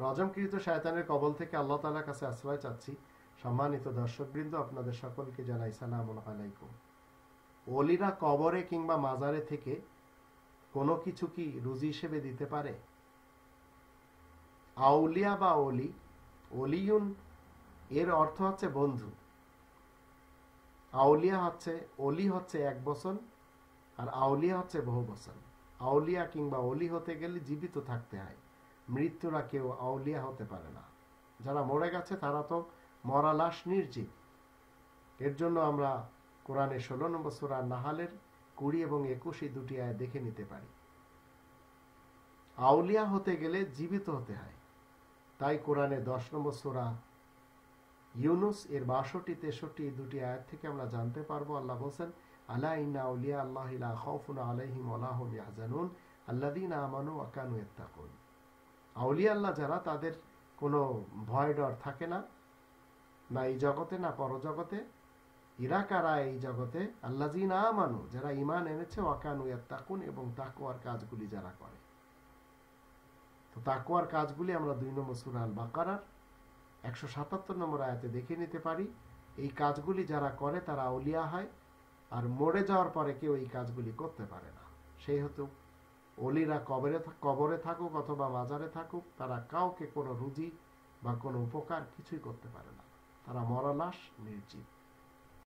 রজমকৃত শায়তানের কবল থেকে আল্লাহ তালার কাছে আশ্রয় চাচ্ছি। সম্মানিত দর্শকবৃন্দ, আপনাদের সকলকে জানাই সালাম আলাইকুম। অলিরা কবরে কিংবা মাজারে থেকে কোনো কিছু কি রুজি হিসেবে দিতে পারে? আউলিয়া বা অলি অলিউন এর অর্থ হচ্ছে বন্ধু। আউলিয়া হচ্ছে, অলি হচ্ছে এক বছর আর আউলিয়া হচ্ছে বহু বছর আউলিয়া কিংবা অলি হতে গেলে জীবিত থাকতে হয়। মৃত্যুরা কেউ আউলিয়া হতে পারে না। যারা মরে গেছে, তারা তো মরা লাশ নির্জীব। এর জন্য আমরা কোরআনের ষোলো নম্বর সুরা নাহালের কুড়ি এবং একুশ দুটি আয় দেখে নিতে পারি। আউলিয়া হতে গেলে জীবিত হতে হয়। তাই কোরআনে দশ নম্বর সুরা ইউনুস, এর বাষট্টি, তেষট্টি দুটি আয়াত থেকে আমরা জানতে পারব, আল্লাহ বলছেন আল্লাহ ইন্না আউলিয়া আল্লাহ ইলা খাউফুন আলাইহিম আলাহুম ইয়াহজানুন। আমানু ওয়া কানু ইয়াত্তাকুন। আউলিয়া আল্লাহ যারা, তাদের কোনো ভয় ডর থাকে না। না এই জগতে, না পরজগতে। ইরা কারা এই জগতে? আল্লাহ না মানু যারা ইমান এনেছে, ওয়াকানু ইয়াত্তাকুন, এবং তাকুয়ার কাজগুলি যারা করে। তো তাকুয়ার কাজগুলি আমরা দুই নম্বর সুরা আল বাকারার একশো সাতাত্তর নম্বর আয়াতে দেখে নিতে পারি। এই কাজগুলি যারা করে, তারা আউলিয়া হয়, আর মরে যাওয়ার পরে কেউ এই কাজগুলি করতে পারে না। সেই হতো অলিরা কবরে কবরে থাকুক অথবা বাজারে থাকুক, তারা কাউকে কোনো রুজি বা কোনো উপকার কিছুই করতে পারে না। তারা মরা লাশ, নির্জীব।